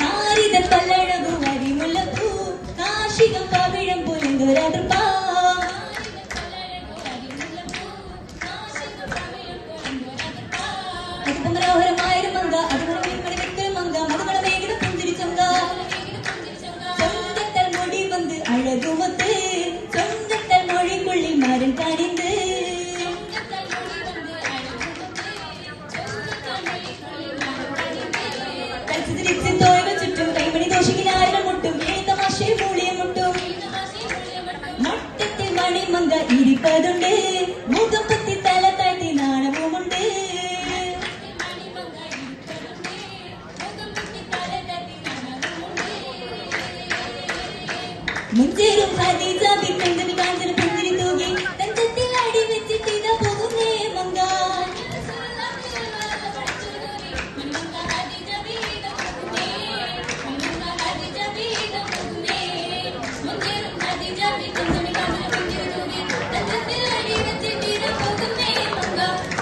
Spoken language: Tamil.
நாரித தலை மங்க இருப்பதுண்டு முகம் குத்தி தலை தாழ்த்தி நாணமும் உண்டு. முஞ்சேரும் பதிசாபி கண்டு